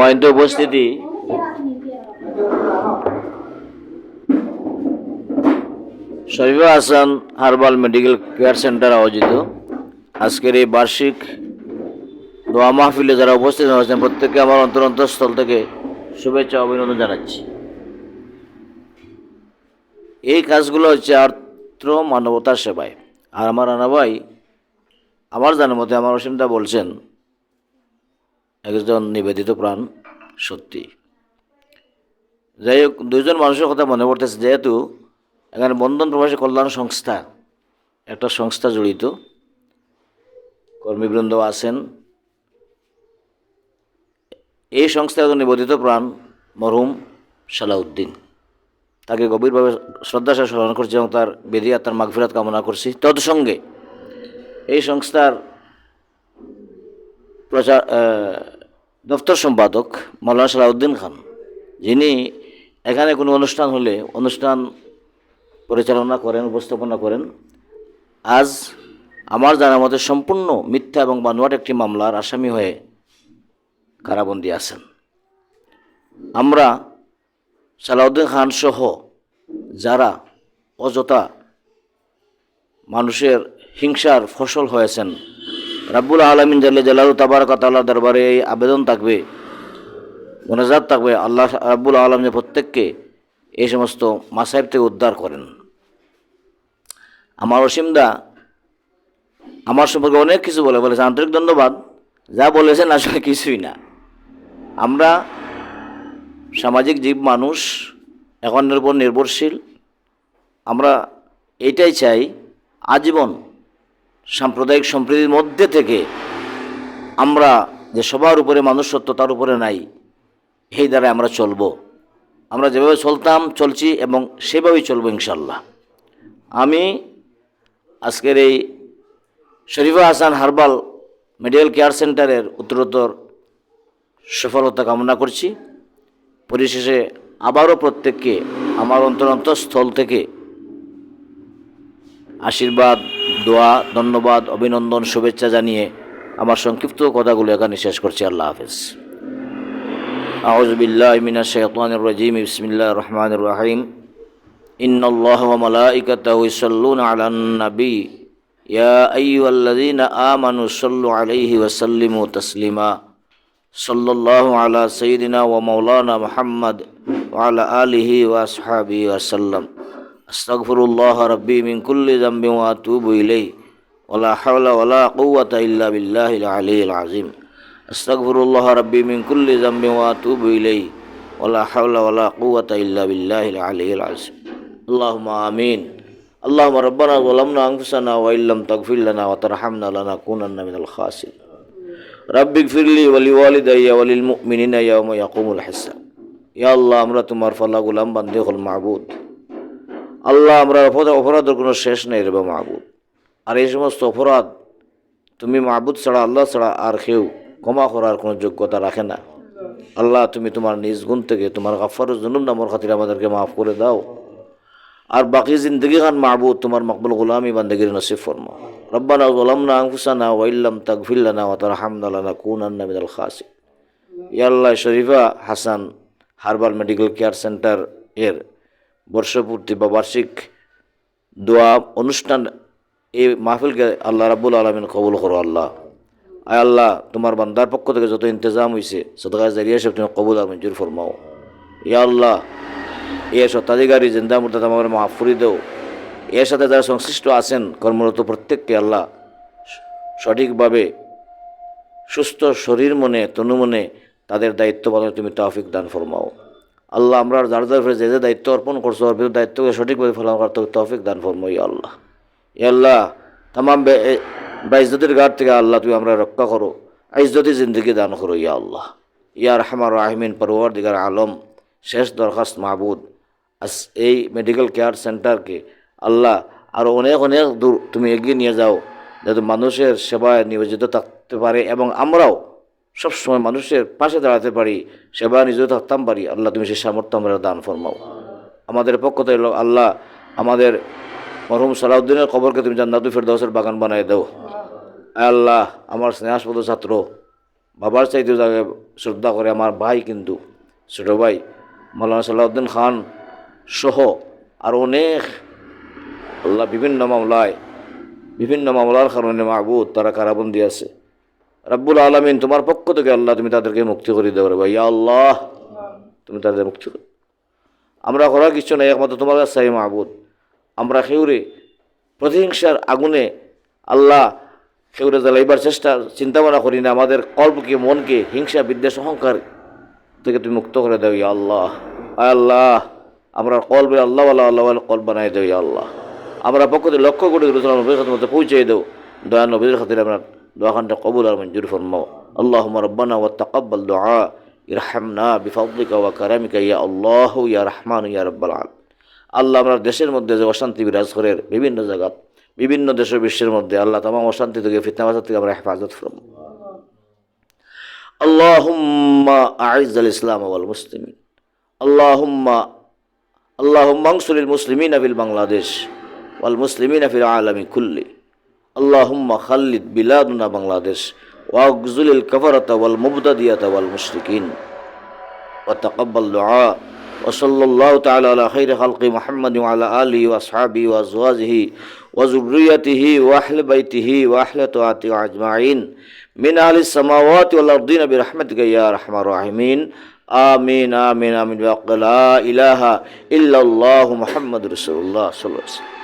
সম্মানিত উপস্থিতি। Sharifa Hasan herbal medical care center আয়োজিত। আজকের এই বার্ষিক দোয়া মাহফিলে যারা উপস্থিত হয়েছেন, প্রত্যেককে আমার অন্তর অন্তঃস্থল থেকে শুভেচ্ছা অভিনন্দন জানাচ্ছি। এই কাজগুলো হচ্ছে আর্থ মানবতার সেবায়। আর আমার রানা ভাই আমার জানার মতে আমার অসীমদা বলছেন একজন নিবেদিত প্রাণ সত্যি। যাই হোক দুইজন মানুষের কথা মনে পড়তেছে, যেহেতু এখানে বন্ধন প্রবাসী কল্যাণ সংস্থা, একটা সংস্থা জড়িত। কর্মীবৃন্দ আছেন। এই সংস্থার একজন নিবেদিত প্রাণ মরহুম সালাউদ্দিন। তাকে গভীরভাবে শ্রদ্ধা স্মরণ করছি এবং তার বেদি তার মাগফিরাত কামনা করছি। তৎসঙ্গে এই সংস্থার প্রচার দপ্তর সম্পাদক মৌলানা সালাউদ্দিন খান, যিনি এখানে কোনো অনুষ্ঠান হলে অনুষ্ঠান পরিচালনা করেন, উপস্থাপনা করেন, আজ আমার জানা মতে সম্পূর্ণ মিথ্যা এবং বানোয়াট একটি মামলার আসামি হয়ে কারাবন্দী আছেন। আমরা সালাউদ্দিন খান সহ যারা অযথা মানুষের হিংসার ফসল হয়েছেন রাব্বুল আলমিন জাল্লে জালালু তাবারক তাল্লাহ দরবারে এই আবেদন থাকবে, মোনাজাত থাকবে। আল্লাহ রাব্বুল আলম যে প্রত্যেককে এই সমস্ত মাসাহেব থেকে উদ্ধার করেন। আমার অসীমদা আমার সম্পর্কে অনেক কিছু বলে, বলেছে, আন্তরিক ধন্যবাদ। যা বলেছেন আসলে কিছুই না। আমরা সামাজিক জীব মানুষ এখনের উপর নির্ভরশীল। আমরা এটাই চাই, আজীবন সাম্প্রদায়িক সম্প্রীতির মধ্যে থেকে আমরা যে সবার উপরে মানুষত্ব, তার উপরে নাই এই দ্বারা আমরা চলবো। আমরা যেভাবে চলতাম, চলছি এবং সেভাবেই চলবো ইনশাল্লাহ আমি আজকের এই Sharifa Hasan herbal medical care সেন্টারের উত্তরোত্তর সফলতা কামনা করছি। পরিশেষে আবারও প্রত্যেককে, আমার অন্তর অন্তঃস্থল থেকে আশীর্বাদ দোয়া ধন্যবাদ অভিনন্দন শুভেচ্ছা জানিয়ে আমার সংক্ষিপ্ত কথাগুলো এখানে শেষ করছি আল্লাহ হাফেজ أعوذ بالله من الشيطان الرجيم بسم الله الرحمن الرحيم إن الله وملائكته يصلون على النبي يا أيها الذين آمنوا صلوا عليه وسلموا تسليما صلى الله على سيدنا ومولانا محمد وعلى آله وأصحابه وسلم أستغفر الله ربي من كل ذنب وأتوب إليه ولا حول ولا قوة إلا بالله العلي العظيم أستغفر الله ربي من كل ذنب وأتوب إليه ولا حول ولا قوة إلا بالله العلي العظيم اللهم آمين اللهم ربنا ظلمنا أنفسنا وإن لم تغفر لنا وترحمنا لنكونن من الخاسرين رب اغفر لي ولوالدي وللمؤمنين يوم يقوم الحساب يا الله আমরা তোমার ফলা গোলাম বান্দে হল মাহবুদ আল্লাহ আমরা অপরাধ অপরাধের কোনো শেষ নেই রে মাহবুদ আর এই সমস্ত অপরাধ তুমি মাহবুদ ছাড়া, আল্লাহ ছাড়া আর কেউ ক্ষমা করার কোনো যোগ্যতা রাখে না। আল্লাহ তুমি তোমার নিজ গুণ থেকে তোমার গাফারুজ জনুম নামর খাতির আমাদেরকে মাফ করে দাও। আর বাকি জিন্দগি খান মাহবুদ তোমার মকবুল গোলামি বান্দেগির নসিব ফরমা। রব্বানা গোলামনা আংফুসানা ওয়াইল্লাম তাকফিল্লানা ওয়া তারহামনা লানা কুনান্না মিনাল খাসি ইয়াল্লাহ Sharifa Hasan herbal medical care center এর বর্ষপূর্তি বা বার্ষিক দোয়া অনুষ্ঠান এই মাহফিলকে আল্লাহ রাব্বুল আলমিন কবুল করো, আল্লাহ। আয় আল্লাহ, তোমার বান্দার পক্ষ থেকে যত ইন্তজাম হয়েছে সদকা জারিয়া সব তুমি কবুল আর মঞ্জুর ফরমাও। ইয়া আল্লাহ, এর স্বত্বাধিকারী, জিন্দা মুর্দাদ আমার মাফ করে দেও। এর সাথে যারা সংশ্লিষ্ট আছেন, কর্মরত প্রত্যেককে আল্লাহ সঠিকভাবে সুস্থ শরীর মনে, তনু মনে তাদের দায়িত্ব পালনে তুমি তৌফিক দান ফরমাও। আল্লাহ আমরা যার যার উপরে যে যে দায়িত্ব অর্পণ করছ ভিতরে দায়িত্বকে সঠিকভাবে পালন করতে তৌফিক দান ফরমাও ইয়া আল্লাহ। ইয়া আল্লাহ তাম বাইজতের ঘাট থেকে আল্লাহ তুমি আমরা রক্ষা করো আইজতি জিন্দগি দান করো ইয়া আল্লাহ। ইয়া রহমান রাহমিন পরওয়ার দিগার আলম, শেষ দরখাস্ত মাহবুদ। আস এই মেডিকেল কেয়ার সেন্টারকে আল্লাহ আরও অনেক অনেক দূর তুমি এগিয়ে নিয়ে যাও, যাতে মানুষের সেবায় নিয়োজিত থাকতে পারে এবং আমরাও সবসময় মানুষের পাশে দাঁড়াতে পারি, সেবা নিয়োজিত থাকতাম পারি। আল্লাহ, তুমি সেই সামর্থ্য আমরা দান ফরমাও। আমাদের পক্ষ থেকে আল্লাহ আমাদের মরহুম সালাউদ্দিনের খবরকে তুমি জান্নাতু ফেরদাউসের বাগান বানাই দাও। আল্লাহ, আমার স্নেহাসপদ ছাত্র, বাবার চাইতেও যাকে শ্রদ্ধা করে আমার ভাই কিন্তু, ছোটো ভাই মৌলানা সাল্লাউদ্দিন খান সহ আর অনেক আল্লাহ বিভিন্ন মামলায়, বিভিন্ন মামলার কারণে মাহবুদ তারা কারাবন্দি আছে। রাব্বুল আলমিন তোমার পক্ষ থেকে আল্লাহ তুমি তাদেরকে মুক্তি করে দেবে ভাই আল্লাহ। তুমি তাদের মুক্তি করো। আমরা করার কিছু নাই, একমাত্র তোমার কাছে মাহবুদ আমরা খেউরে প্রতিহিংসার আগুনে আল্লাহ খেউরে জ্বালাইবার চেষ্টা চিন্তা ভাবনা করি না, আমাদের কল্পকে, মনকে, হিংসা, বিদ্বেষ, অহংকার থেকে তুমি মুক্ত করে দেও, ইয়া আল্লাহ। আল্লাহ, আমরা কলবে আল্লাহ আল্লাহ আল্লাহ কল বানাই দেও আল্লাহ। আমরা পক্ষ থেকে লক্ষ্য খাতের মধ্যে পৌঁছে দেও দয়া নবীর খাতির আমরা দোয়াখানটা কবুল আর মঞ্জুর ফরমাও। আল্লাহ রব্বানা ওয়া তাকাব্বাল দোয়া ইরহামনা বিফাদলিকা ওয়া কারামিকা ইয়া আল্লাহ ইয়া রহমান ইয়া রব্বাল আল আল্লাহ আমরা দেশের মধ্যে যে অশান্তি বিরাজ করে বিভিন্ন জায়গা বিভিন্ন দেশ বিশ্বের মধ্যে আল্লাহ তামাম অশান্তি থেকে ফিতনাবাজার থেকে আমরা হেফাজত ফরমাও। আল্লাহুম্মা আইজ আল ইসলাম আল মুসলিমিন। আল্লাহুম্মা আল্লাহুম্মাংসুলিল মুসলিমিন আফিল বাংলাদেশ ওয়াল মুসলিমিন আফিল আলমী খুল্লি العالم كله اللهم خلد بلادنا بنغلاديش واغزل الكفرة والمبتدية والمشركين وتقبل دعاء وصلى الله تعالى على خير خلق محمد وعلى آله وأصحابه وأزواجه وذريته وأهل بيته وأهل طاعته أجمعين من أهل السماوات والأرضين برحمتك يا أرحم الراحمين آمين آمين آمين وقل لا إله إلا الله محمد رسول الله صلى الله عليه وسلم